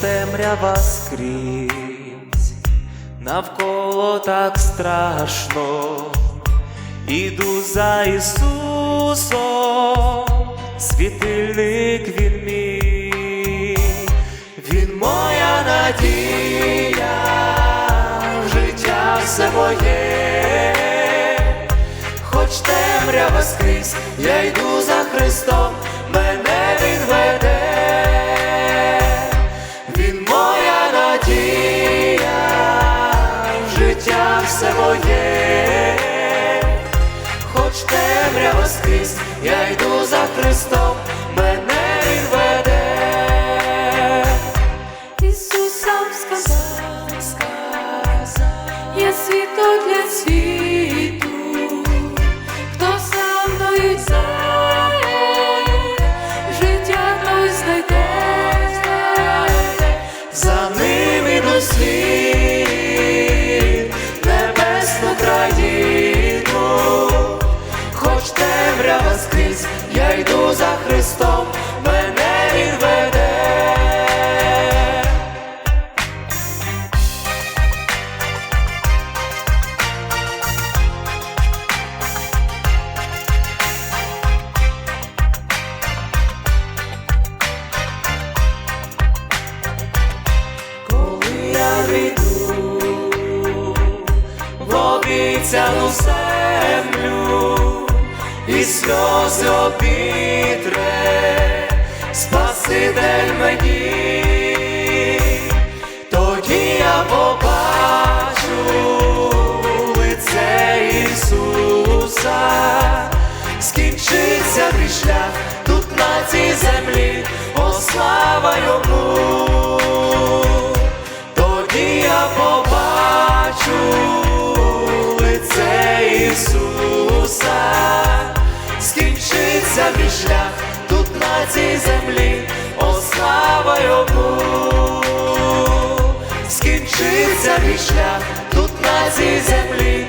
темрява скрізь, навколо так страшно, іду за Ісусом, світильник Він мій, Він моя надія, життя все моє, хоч темрява скрізь, я йду за Христом, все моє, хоч темрява скрізь, я йду за Христом, мене Він веде. Ісус сам сказав, я світло для світу, хто за мною життя той знайде. За ним іду слід за Христом, мене Він веде. Коли я війду в обіцяну землю і сльози обітре, Спаситель мені, тоді я побачу лице Ісуса, скінчиться мій шлях тут на цій землі, о слава йому скінчиться мій шлях тут на цій землі, ослава йому, скінчиться мій шлях тут на цій землі.